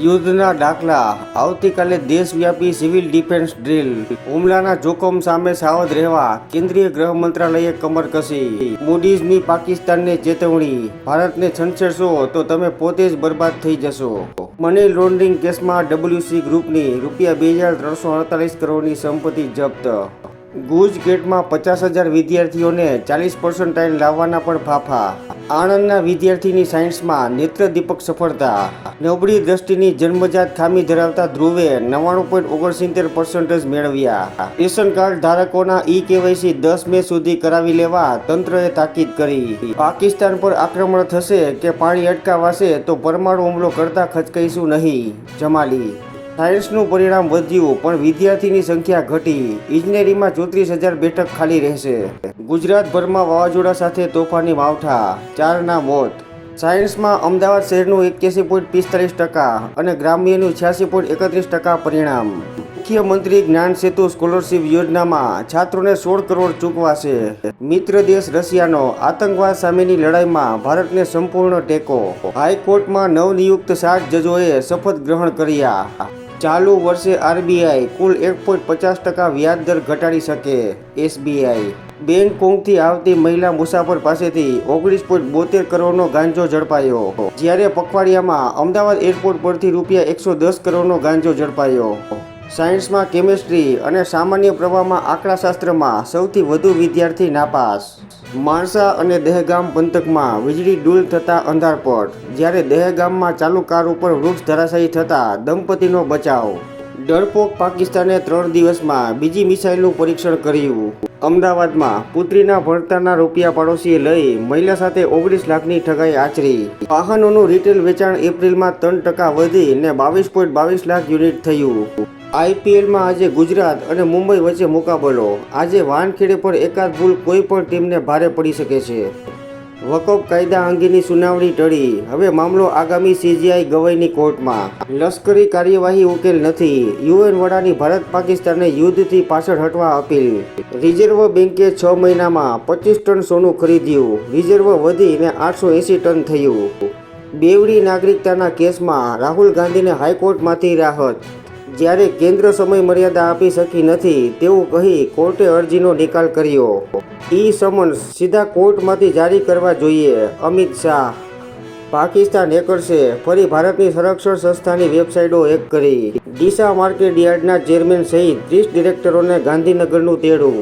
યુદ્ધના દાખલા. આવતીકાલે દેશવ્યાપી સિવિલ ડિફેન્સ ડ્રીલ. હુમલાના જોખમ સામે સાવધ રહેવા કેન્દ્રીય ગૃહ મંત્રાલયે કમર કસી. મૂડીઝની પાકિસ્તાનને ચેતવણી. ભારતને છંછેડશો તો તમે પોતે જ બરબાદ થઈ જશો. મની લોન્ડરિંગ કેસમાં ડબલ્યુસી ગ્રુપની રૂપિયા બે હજાર ત્રણસો અડતાલીસ કરોડની સંપત્તિ જપ્ત. ગુજ ગેટમાં પચાસ હજાર વિદ્યાર્થીઓને ચાલીસ પર્સન્ટાઇલ લાવવાના પણ ફાફા. આણંદના વિદ્યાર્થીની સાયન્સમાં નેત્ર દીપક સફળતા નબળી દ્રષ્ટિની જન્મજાત ખામી ધરાવતા ધ્રુવે નવ્વાણું પોઈન્ટ ઓગણસિત્તેર પર્સન્ટેજ મેળવ્યા. રેશન કાર્ડ ધારકોના ઈ કેવાયસી દસ મે સુધી કરાવી લેવા તંત્રએ તાકીદ કરી. પાકિસ્તાન પર આક્રમણ થશે કે પાણી અટકાવાશે તો પરમાણુ હુમલો કરતા ખચકાઈશું નહીં. જમાલી સાયન્સનું પરિણામ વધ્યું, પણ વિદ્યાર્થીની સંખ્યા ઘટી. ઇજનેરીમાં ચોત્રીસ હજાર બેઠક ખાલી રહેશે. ગુજરાતભરમાં વાવાઝોડા સાથે તોફાની માવઠા, ચારના મોત. સાયન્સમાં અમદાવાદ શહેરનું એક્યાસી પોઈન્ટ પિસ્તાલીસ ટકા અને ગ્રામ્યનું છ્યાસી પોઈન્ટ એકત્રીસ ટકા પરિણામ. મુખ્યમંત્રી જ્ઞાન સેતુ સ્કોલરશિપ યોજનામાં છાત્રોને સોળ કરોડ ચૂકવાશે. મિત્ર દેશ રશિયાનો આતંકવાદ સામેની લડાઈમાં ભારતને સંપૂર્ણ ટેકો. હાઈકોર્ટમાં નવનિયુક્ત સાત જજોએ શપથ ગ્રહણ કર્યા. ચાલુ વર્ષે આરબીઆઈ કુલ એક પોઈન્ટ પચાસ ટકા વ્યાજ દર ઘટાડી શકે. એસબીઆઈ. બેંગકોંગથી આવતી મહિલા મુસાફર પાસેથી ઓગણીસ પોઈન્ટ બોતેર કરોડનો ગાંજો ઝડપાયો. જ્યારે પખવાડિયામાં અમદાવાદ એરપોર્ટ પરથી રૂપિયા એકસો દસ કરોડનો ગાંજો ઝડપાયો. સાયન્સમાં કેમેસ્ટ્રી અને સામાન્ય પ્રવાહમાં આંકડાશાસ્ત્રમાં સૌથી વધુ વિદ્યાર્થી નાપાસ. માણસા અને દહેગામ પંથકમાં વીજળી ડૂલ થતાં અંધારપટ. જ્યારે દહેગામમાં ચાલુ કાર ઉપર વૃક્ષ ધરાશાયી થતાં દંપતીનો બચાવ. ડરપોક પાકિસ્તાને ત્રણ દિવસમાં બીજી મિસાઇલનું પરીક્ષણ કર્યું. અમદાવાદમાં પુત્રીના ભણતરના રૂપિયા પાડોશીએ લઈ મહિલા સાથે ઓગણીસ લાખની ઠગાઈ આચરી. વાહનોનું રિટેલ વેચાણ એપ્રિલમાં ત્રણ ટકા વધી ને બાવીસ પોઈન્ટ બાવીસ લાખ યુનિટ થયું. આઈપીએલમાં આજે ગુજરાત અને મુંબઈ વચ્ચે મુકાબલો. આજે વાનખેડે પર એકાદ ભૂલ કોઈ પણ ટીમને ભારે પડી શકે છે. વકફ કાયદા અંગેની સુનાવણી ટળી. હવે મામલો આગામી સીજીઆઈ ગવાઈની કોર્ટમાં. લશ્કરી કાર્યવાહી ઉકેલ નથી. યુએન વડાની ભારત પાકિસ્તાનને યુદ્ધથી પાછળ હટવા અપીલ. રિઝર્વ બેન્કે છ મહિનામાં પચીસ ટન સોનું ખરીદ્યું. રિઝર્વ વધીને આઠસો એંસી ટન થયું. બેવડી નાગરિકતાના કેસમાં રાહુલ ગાંધીને હાઈકોર્ટમાંથી રાહત જ્યારે કેન્દ્ર સમય મર્યાદા આપી શકી નથી તેવું કહી કોર્ટે અરજીનો નિકાલ કર્યો. ઈ સમન્સ સીધા કોર્ટમાંથી જારી કરવા જોઈએ. અમિત શાહ, પાકિસ્તાન હેકર્સે ફરી ભારતની સંરક્ષણ સંસ્થાની વેબસાઇટો હેક કરી. ડીસા માર્કેટ યાર્ડના ચેરમેન સહિત ત્રીસ ડિરેક્ટરોને ગાંધીનગરનું તેડું.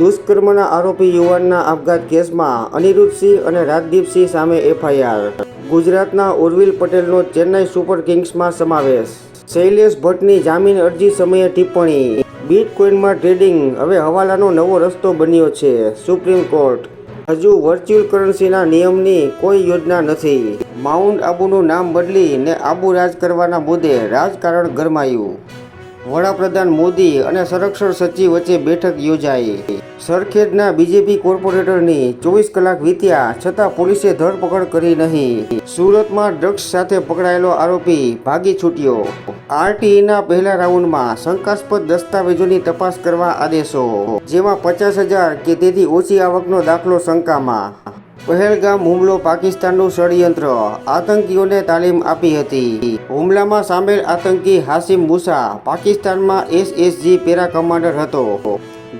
દુષ્કર્મના આરોપી યુવાનના આપઘાત કેસમાં અનિરુદ્ધસિંહ અને રાજદીપસિંહ સામે એફઆઈઆર. ગુજરાતના ઉર્વિલ પટેલનો ચેન્નાઈ સુપર કિંગ્સમાં સમાવેશ. શૈલેષ ભટ્ટની જામીન અરજી સમયે ટિપ્પણી. બિટકોઇનમાં ટ્રેડિંગ. હવે હવાલાનો નવો રસ્તો બન્યો છે. Supreme court. હજુ વર્ચ્યુઅલ કરન્સીના નિયમની કોઈ યોજના નથી. માઉન્ટ આબુનું નામ બદલી ને આબુ રાજ કરવાના મુદ્દે રાજકારણ ગરમાયું. વડાપ્રધાન મોદી અને સંરક્ષણ સચિવ વચ્ચે બેઠક યોજાઈ. સરખેજના બીજેપી કોર્પોરેટરની ચોવીસ કલાક વીત્યા છતાં પોલીસે ધરપકડ કરી નહીં. સુરતમાં ડ્રગ્સ સાથે પકડાયેલો આરોપી ભાગી છૂટ્યો. આરટીઈના પહેલા રાઉન્ડમાં શંકાસ્પદ દસ્તાવેજોની તપાસ કરવા આદેશો, જેમાં પચાસ હજાર કે તેથી ઓછી આવકનો દાખલો શંકામાં. પહેલગામ હુમલો પાકિસ્તાનનું ષડયંત્ર. આતંકીઓને તાલીમ આપી હતી. હુમલામાં સામેલ આતંકી હાસિમ મુસા પાકિસ્તાનમાં એસએસજી પેરા કમાન્ડર હતો.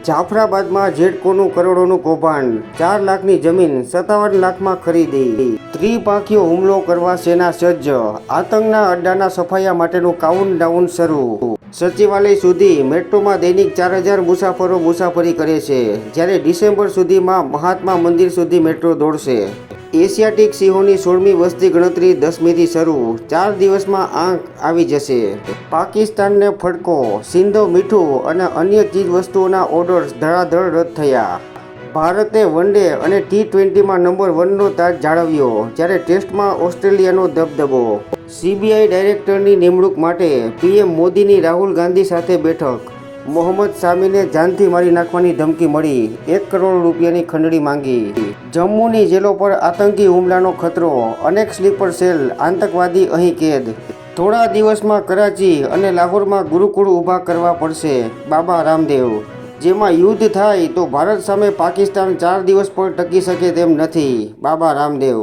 જાફરાબાદમાં જેડકોનું કરોડોનું કૌભાંડ, ચાર લાખની જમીન સત્તાવન લાખમાં ખરીદી. ત્રિપાંખીઓ હુમલો કરવા સેના સજ્જ, આતંકના અડ્ડાના સફાયા માટેનું કાઉન્ટડાઉન શરૂ. સચિવાલય સુધી મેટ્રોમાં દૈનિક ચાર હજાર મુસાફરો મુસાફરી કરે છે, જ્યારે ડિસેમ્બર સુધીમાં મહાત્મા મંદિર સુધી મેટ્રો દોડશે. એશિયાટિક સિંહોની સોળમી વસ્તી ગણતરી દસમીથી શરૂ. ચાર દિવસમાં આંક આવી જશે. પાકિસ્તાનને ફટકો સિંધો મીઠું અને અન્ય ચીજ વસ્તુઓના ઓર્ડર્સ ધડાધડ રદ થયા. ભારતે વનડે અને ટી ટ્વેન્ટીમાં નંબર વનનો તાજ જાળવ્યો, જ્યારે ટેસ્ટમાં ઓસ્ટ્રેલિયાનો દબદબો. સીબીઆઈ ડાયરેક્ટરની નિમણૂક માટે પીએમ મોદીની રાહુલ ગાંધી સાથે બેઠક. મોહમ્મદ શામીને જાનથી મારી નાખવાની ધમકી મળી. એક કરોડ રૂપિયાની ખંડણી માંગી. જમ્મુની જેલો પર આતંકી હુમલાનો ખતરો, અનેક સ્લીપર સેલ, આતંકવાદી અહીં કેદ. થોડા દિવસમાં કરાચી અને લાહોરમાં ગુરુકુળ ઊભા કરવા પડશે, બાબા રામદેવ. જેમાં યુદ્ધ થાય તો ભારત સામે પાકિસ્તાન ચાર દિવસ પણ ટકી શકે તેમ નથી, બાબા રામદેવ.